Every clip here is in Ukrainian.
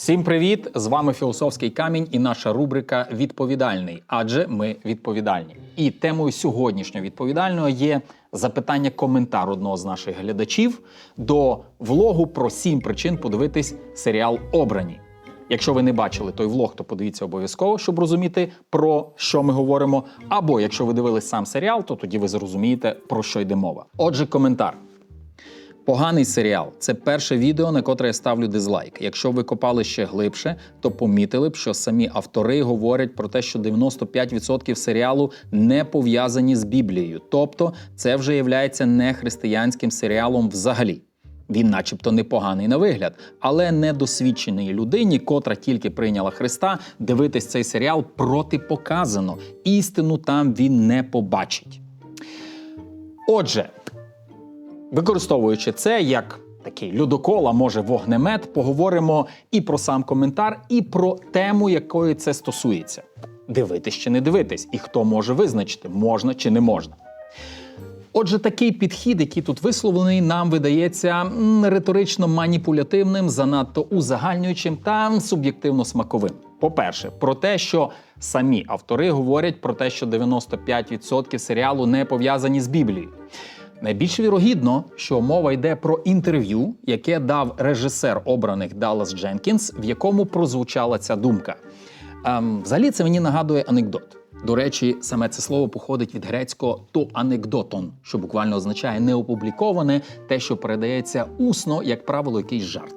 Всім привіт! З вами Філософський камінь і наша рубрика Відповідальний, адже ми відповідальні. І темою сьогоднішнього відповідального є запитання коментар одного з наших глядачів до влогу про сім причин подивитись серіал Обрані. Якщо ви не бачили той влог, то подивіться обов'язково, щоб розуміти про що ми говоримо. Або якщо ви дивились сам серіал, то тоді ви зрозумієте про що йде мова. Отже, коментар. Поганий серіал це перше відео, на котре я ставлю дизлайк. Якщо ви копали ще глибше, то помітили б, що самі автори говорять про те, що 95% серіалу не пов'язані з Біблією. Тобто, це вже є не християнським серіалом взагалі. Він, начебто, непоганий на вигляд, але недосвідченій людині, котра тільки прийняла Христа, дивитись цей серіал протипоказано. Істину там він не побачить. Отже, Використовуючи це як такий людокол, а може вогнемет, поговоримо і про сам коментар, і про тему, якої це стосується. Дивитись чи не дивитись, і хто може визначити, можна чи не можна. Отже, такий підхід, який тут висловлений, нам видається риторично маніпулятивним, занадто узагальнюючим та суб'єктивно смаковим. По-перше, про те, що самі автори говорять про те, що 95% серіалу не пов'язані з Біблією. Найбільш вірогідно, що мова йде про інтерв'ю, яке дав режисер обраних Даллас Дженкінс, в якому прозвучала ця думка. Ем, взагалі, це мені нагадує анекдот. До речі, саме це слово походить від грецького то анекдотон, що буквально означає неопубліковане, те, що передається усно, як правило, якийсь жарт.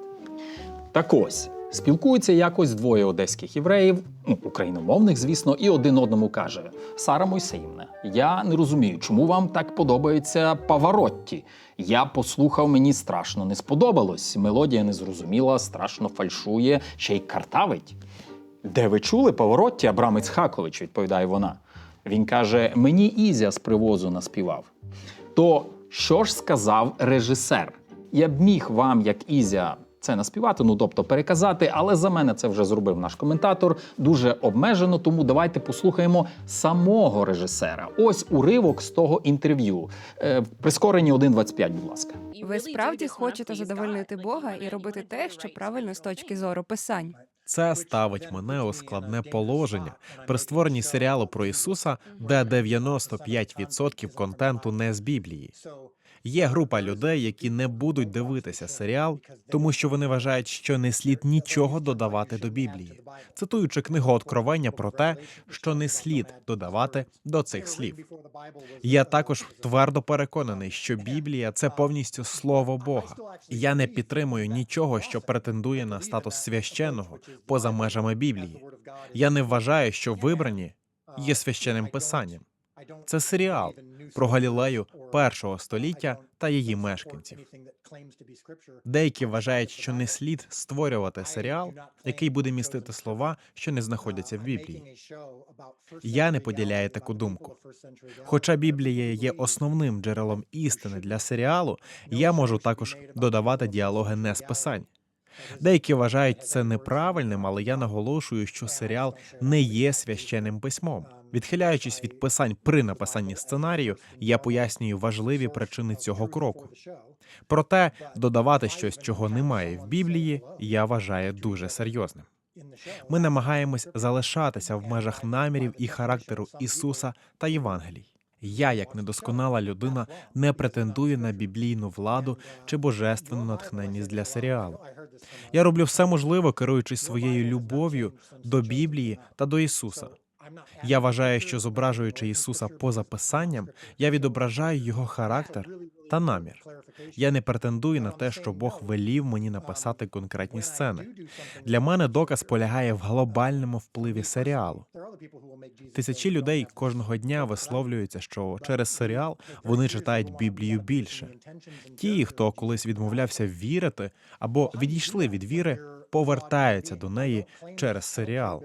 Так ось. Спілкуються якось двоє одеських євреїв, ну, україномовних, звісно, і один одному каже: Сара Мойсеївна, я не розумію, чому вам так подобається Паваротті. Я послухав, мені страшно не сподобалось. Мелодія незрозуміла, страшно фальшує, ще й картавить. Де ви чули Паваротті, Абрамець Хакович, відповідає вона. Він каже: Мені Ізя з привозу наспівав. То що ж сказав режисер? Я б міг вам, як Ізя, це наспівати, ну тобто переказати, але за мене це вже зробив наш коментатор дуже обмежено. Тому давайте послухаємо самого режисера. Ось уривок з того інтерв'ю. Е, в прискоренні 1.25, будь ласка. Ви справді хочете задовольнити Бога і робити те, що правильно з точки зору писань. Це ставить мене у складне положення при створенні серіалу про Ісуса, де 95% контенту не з Біблії. Є група людей, які не будуть дивитися серіал, тому що вони вважають, що не слід нічого додавати до Біблії, цитуючи книгу Откровення про те, що не слід додавати до цих слів. Я також твердо переконаний, що Біблія це повністю слово Бога. Я не підтримую нічого, що претендує на статус священного поза межами Біблії. Я не вважаю, що вибрані є священним писанням. Це серіал про Галілею першого століття та її мешканців. Деякі вважають, що не слід створювати серіал, який буде містити слова, що не знаходяться в Біблії. Я не поділяю таку думку. Хоча Біблія є основним джерелом істини для серіалу, я можу також додавати діалоги не з писань. Деякі вважають це неправильним, але я наголошую, що серіал не є священним письмом. Відхиляючись від писань при написанні сценарію, я пояснюю важливі причини цього кроку. Проте додавати щось, чого немає в Біблії, я вважаю дуже серйозним. Ми намагаємось залишатися в межах намірів і характеру Ісуса та Євангелій. Я, як недосконала людина, не претендую на біблійну владу чи божественну натхненність для серіалу. Я роблю все можливе, керуючись своєю любов'ю до Біблії та до Ісуса. Я вважаю, що зображуючи Ісуса поза писанням, я відображаю його характер та намір. Я не претендую на те, що Бог велів мені написати конкретні сцени. Для мене доказ полягає в глобальному впливі серіалу. Тисячі людей кожного дня висловлюються, що через серіал вони читають Біблію більше. Ті, хто колись відмовлявся вірити або відійшли від віри, повертаються до неї через серіал.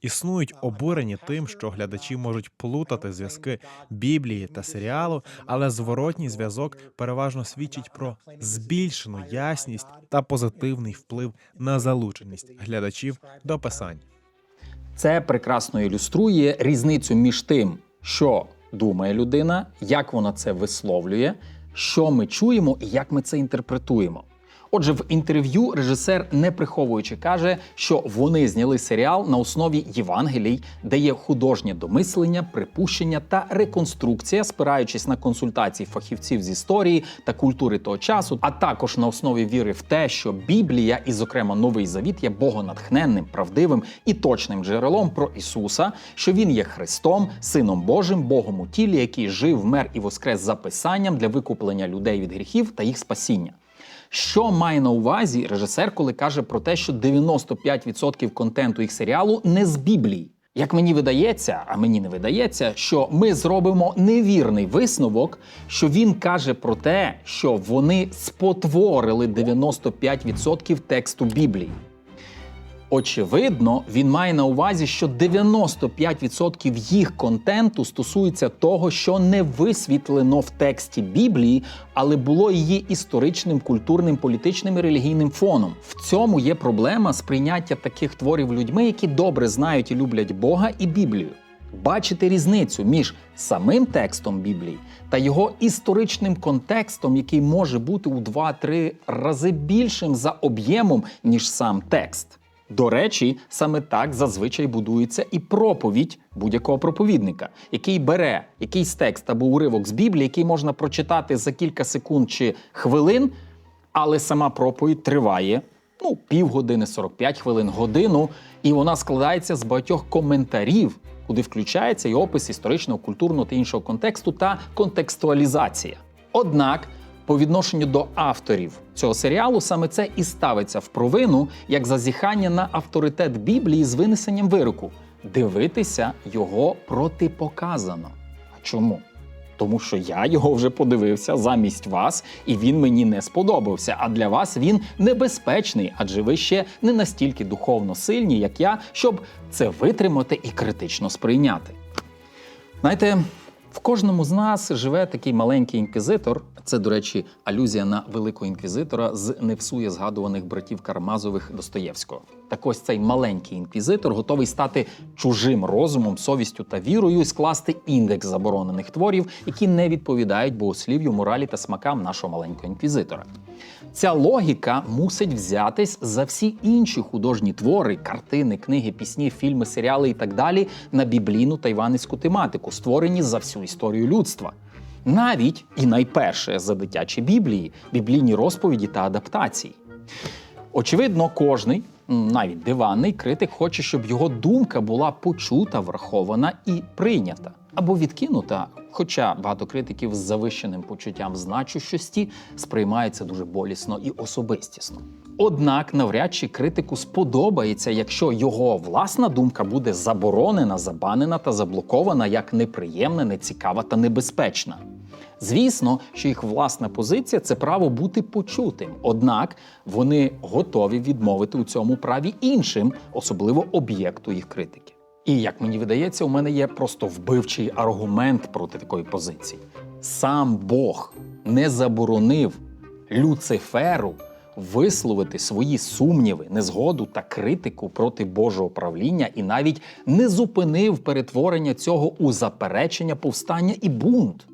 Існують обурені тим, що глядачі можуть плутати зв'язки Біблії та серіалу, але зворотній зв'язок переважно свідчить про збільшену ясність та позитивний вплив на залученість глядачів до писань. Це прекрасно ілюструє різницю між тим, що думає людина, як вона це висловлює, що ми чуємо і як ми це інтерпретуємо. Отже, в інтерв'ю режисер, не приховуючи, каже, що вони зняли серіал на основі Євангелій, де є художнє домислення, припущення та реконструкція, спираючись на консультації фахівців з історії та культури того часу, а також на основі віри в те, що Біблія і, зокрема, Новий Завіт є богонатхненним, правдивим і точним джерелом про Ісуса, що Він є Христом, Сином Божим, Богом у тілі, який жив, вмер і воскрес за писанням для викуплення людей від гріхів та їх спасіння. Що має на увазі режисер, коли каже про те, що 95% контенту їх серіалу не з Біблії? Як мені видається, а мені не видається, що ми зробимо невірний висновок, що він каже про те, що вони спотворили 95% тексту Біблії. Очевидно, він має на увазі, що 95% їх контенту стосується того, що не висвітлено в тексті Біблії, але було її історичним, культурним, політичним і релігійним фоном. В цьому є проблема сприйняття таких творів людьми, які добре знають і люблять Бога і Біблію. Бачити різницю між самим текстом Біблії та його історичним контекстом, який може бути у 2-3 рази більшим за об'ємом, ніж сам текст. До речі, саме так зазвичай будується і проповідь будь-якого проповідника, який бере якийсь текст або уривок з Біблії, який можна прочитати за кілька секунд чи хвилин, але сама проповідь триває ну, півгодини, 45 хвилин, годину, і вона складається з багатьох коментарів, куди включається і опис історичного, культурного та іншого контексту та контекстуалізація. Однак, по відношенню до авторів цього серіалу саме це і ставиться в провину як зазіхання на авторитет Біблії з винесенням вироку. Дивитися його протипоказано. А чому? Тому що я його вже подивився замість вас, і він мені не сподобався. А для вас він небезпечний, адже ви ще не настільки духовно сильні, як я, щоб це витримати і критично сприйняти. Знаєте, в кожному з нас живе такий маленький інквізитор. Це, до речі, алюзія на великого інквізитора з невсує згадуваних братів Кармазових Достоєвського. Так ось цей маленький інквізитор готовий стати чужим розумом, совістю та вірою і скласти індекс заборонених творів, які не відповідають богослів'ю, моралі та смакам нашого маленького інквізитора. Ця логіка мусить взятись за всі інші художні твори, картини, книги, пісні, фільми, серіали і так далі на біблійну та іванницьку тематику, створені за всю історію людства. Навіть і найперше за дитячі біблії, біблійні розповіді та адаптації. Очевидно, кожний, навіть диванний критик, хоче, щоб його думка була почута, врахована і прийнята або відкинута. Хоча багато критиків з завищеним почуттям значущості сприймають це дуже болісно і особистісно. Однак навряд чи критику сподобається, якщо його власна думка буде заборонена, забанена та заблокована як неприємна, нецікава та небезпечна. Звісно, що їх власна позиція це право бути почутим. Однак вони готові відмовити у цьому праві іншим, особливо об'єкту їх критики. І як мені видається, у мене є просто вбивчий аргумент проти такої позиції. Сам Бог не заборонив Люциферу висловити свої сумніви, незгоду та критику проти Божого правління і навіть не зупинив перетворення цього у заперечення, повстання і бунт.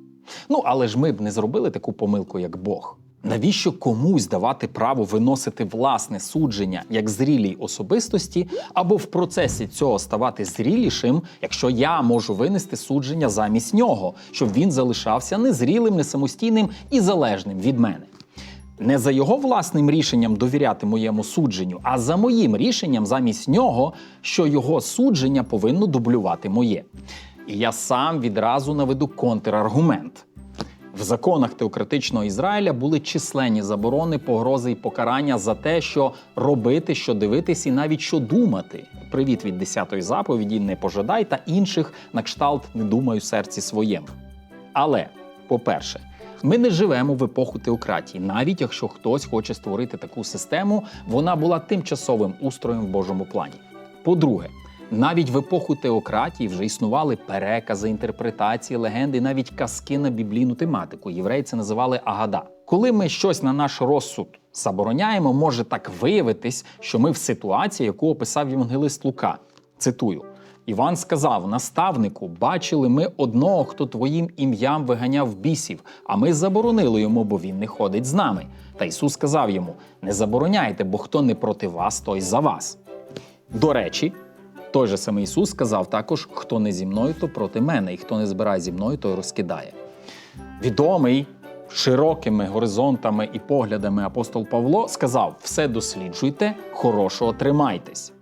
Ну, але ж ми б не зробили таку помилку, як Бог. Навіщо комусь давати право виносити власне судження як зрілій особистості, або в процесі цього ставати зрілішим, якщо я можу винести судження замість нього, щоб він залишався незрілим, несамостійним і залежним від мене? Не за його власним рішенням довіряти моєму судженню, а за моїм рішенням замість нього, що його судження повинно дублювати моє. І я сам відразу наведу контраргумент. В законах теократичного Ізраїля були численні заборони, погрози і покарання за те, що робити, що дивитись, і навіть що думати. Привіт від 10-ї заповіді не пожадай та інших на кшталт не думаю серці своєму. Але, по-перше, ми не живемо в епоху теократії, навіть якщо хтось хоче створити таку систему, вона була тимчасовим устроєм в Божому плані. По-друге, навіть в епоху теократії вже існували перекази, інтерпретації, легенди, навіть казки на біблійну тематику. Євреї це називали агада. Коли ми щось на наш розсуд забороняємо, може так виявитись, що ми в ситуації, яку описав євангелист Лука. Цитую: Іван сказав: наставнику, бачили ми одного, хто твоїм ім'ям виганяв бісів, а ми заборонили йому, бо він не ходить з нами. Та Ісус сказав йому: Не забороняйте, бо хто не проти вас, той за вас. До речі, той же самий Ісус сказав також: хто не зі мною, то проти мене, і хто не збирає зі мною, той розкидає. Відомий широкими горизонтами і поглядами апостол Павло сказав: все досліджуйте, хорошого тримайтесь.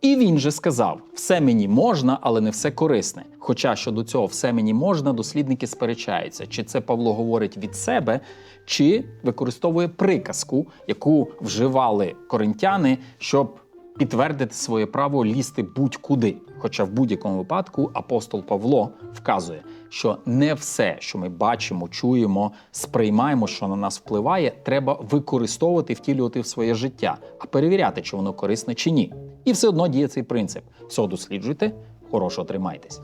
І він же сказав: все мені можна, але не все корисне. Хоча щодо цього все мені можна, дослідники сперечаються, чи це Павло говорить від себе, чи використовує приказку, яку вживали коринтяни, щоб підтвердити своє право лізти будь-куди. Хоча в будь-якому випадку апостол Павло вказує, що не все, що ми бачимо, чуємо, сприймаємо, що на нас впливає, треба використовувати, втілювати в своє життя, а перевіряти, чи воно корисне чи ні. І все одно діє цей принцип: все досліджуйте, хорошого тримайтесь.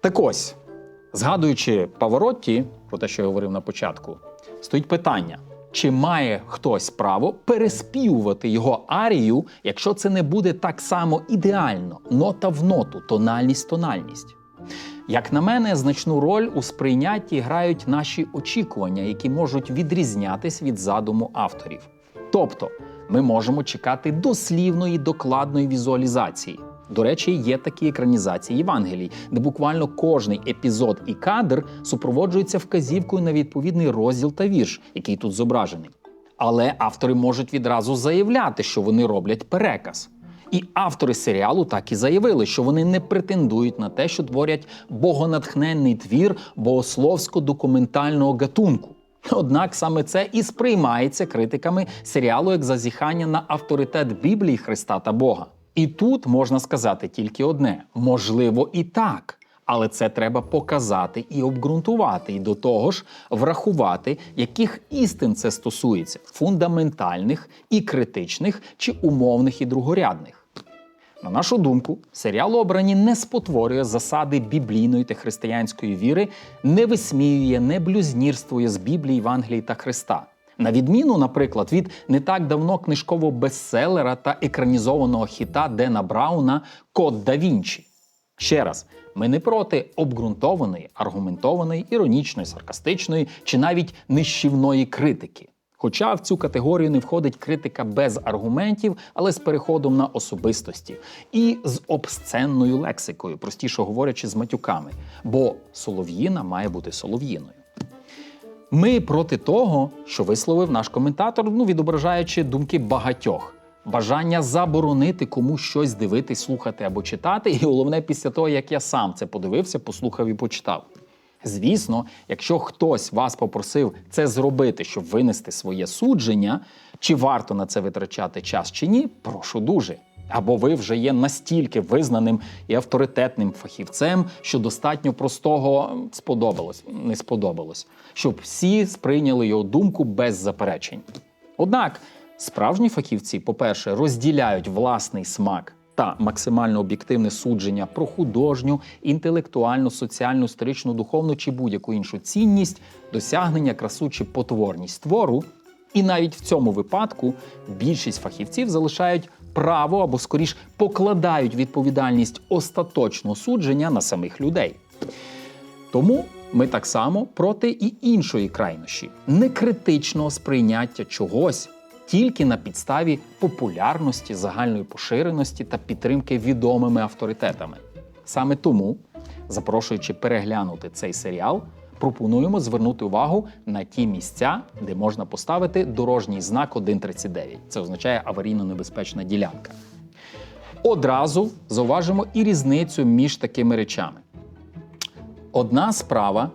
Так ось, згадуючи Паворотті, про те, що я говорив на початку, стоїть питання: чи має хтось право переспівувати його арію, якщо це не буде так само ідеально, нота в ноту, тональність, тональність? Як на мене, значну роль у сприйнятті грають наші очікування, які можуть відрізнятись від задуму авторів. Тобто, ми можемо чекати дослівної докладної візуалізації. До речі, є такі екранізації Євангелій, де буквально кожний епізод і кадр супроводжується вказівкою на відповідний розділ та вірш, який тут зображений. Але автори можуть відразу заявляти, що вони роблять переказ. І автори серіалу так і заявили, що вони не претендують на те, що творять богонатхненний твір богословсько-документального гатунку. Однак саме це і сприймається критиками серіалу як зазіхання на авторитет Біблії Христа та Бога. І тут можна сказати тільки одне: можливо, і так. Але це треба показати і обґрунтувати, і до того ж врахувати, яких істин це стосується фундаментальних і критичних чи умовних і другорядних. На нашу думку, серіал обрані не спотворює засади біблійної та християнської віри, не висміює, не блюзнірствує з Біблії, Євангелії та Христа. На відміну, наприклад, від не так давно книжкового бестселера та екранізованого хіта Дена Брауна Код да Вінчі. Ще раз, ми не проти обґрунтованої, аргументованої, іронічної, саркастичної чи навіть нищівної критики. Хоча в цю категорію не входить критика без аргументів, але з переходом на особистості і з обсценною лексикою, простіше говорячи, з матюками. Бо солов'їна має бути солов'їною. Ми проти того, що висловив наш коментатор, ну відображаючи думки багатьох. Бажання заборонити комусь щось дивитись, слухати або читати, і головне, після того, як я сам це подивився, послухав і почитав. Звісно, якщо хтось вас попросив це зробити, щоб винести своє судження, чи варто на це витрачати час чи ні, прошу дуже. Або ви вже є настільки визнаним і авторитетним фахівцем, що достатньо простого сподобалось, не сподобалось, щоб всі сприйняли його думку без заперечень. Однак справжні фахівці, по-перше, розділяють власний смак та максимально об'єктивне судження про художню, інтелектуальну, соціальну, історичну, духовну чи будь-яку іншу цінність, досягнення, красу чи потворність твору. І навіть в цьому випадку більшість фахівців залишають право або скоріш покладають відповідальність остаточного судження на самих людей. Тому ми так само проти і іншої крайнощі некритичного сприйняття чогось тільки на підставі популярності, загальної поширеності та підтримки відомими авторитетами. Саме тому, запрошуючи переглянути цей серіал, пропонуємо звернути увагу на ті місця, де можна поставити дорожній знак 1.39. Це означає аварійно-небезпечна ділянка. Одразу зауважимо і різницю між такими речами. Одна справа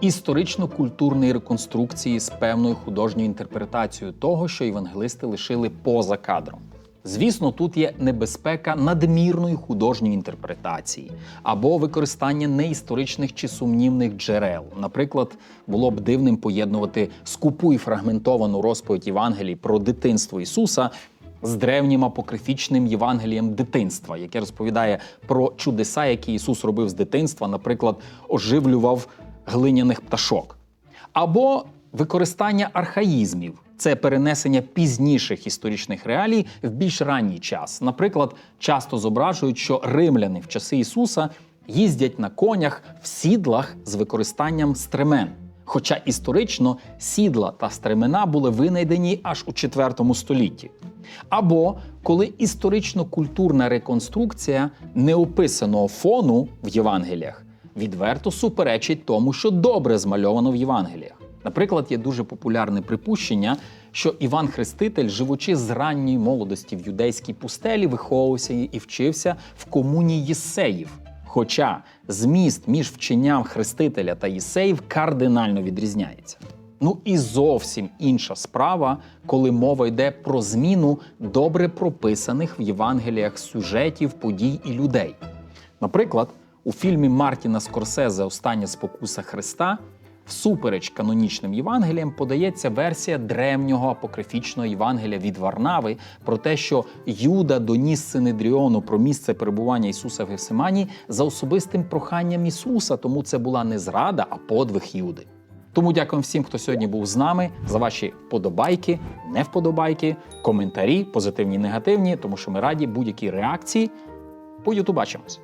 історично-культурної реконструкції з певною художньою інтерпретацією того, що євангелисти лишили поза кадром. Звісно, тут є небезпека надмірної художньої інтерпретації або використання неісторичних чи сумнівних джерел. Наприклад, було б дивним поєднувати скупу і фрагментовану розповідь Євангелій про дитинство Ісуса з древнім апокрифічним Євангелієм дитинства, яке розповідає про чудеса, які Ісус робив з дитинства, наприклад, оживлював глиняних пташок. Або використання архаїзмів, це перенесення пізніших історичних реалій в більш ранній час. Наприклад, часто зображують, що римляни в часи Ісуса їздять на конях в сідлах з використанням стремен. Хоча історично сідла та стремена були винайдені аж у IV столітті. Або коли історично-культурна реконструкція неописаного фону в Євангеліях відверто суперечить тому, що добре змальовано в Євангеліях. Наприклад, є дуже популярне припущення, що Іван Хреститель, живучи з ранньої молодості в юдейській пустелі, виховувався і вчився в комуні Єсеїв. Хоча зміст між вченням Хрестителя та Єсеїв кардинально відрізняється. Ну і зовсім інша справа, коли мова йде про зміну добре прописаних в Євангеліях сюжетів, подій і людей. Наприклад, у фільмі Мартіна Скорсезе Остання спокуса Христа всупереч канонічним Євангеліям подається версія древнього апокрифічного Євангелія від Варнави про те, що Юда доніс Синедріону про місце перебування Ісуса в Гефсимані за особистим проханням Ісуса, тому це була не зрада, а подвиг Юди. Тому дякую всім, хто сьогодні був з нами, за ваші подобайки, не вподобайки, коментарі, позитивні, негативні, тому що ми раді будь-якій реакції. По Ютубачимось.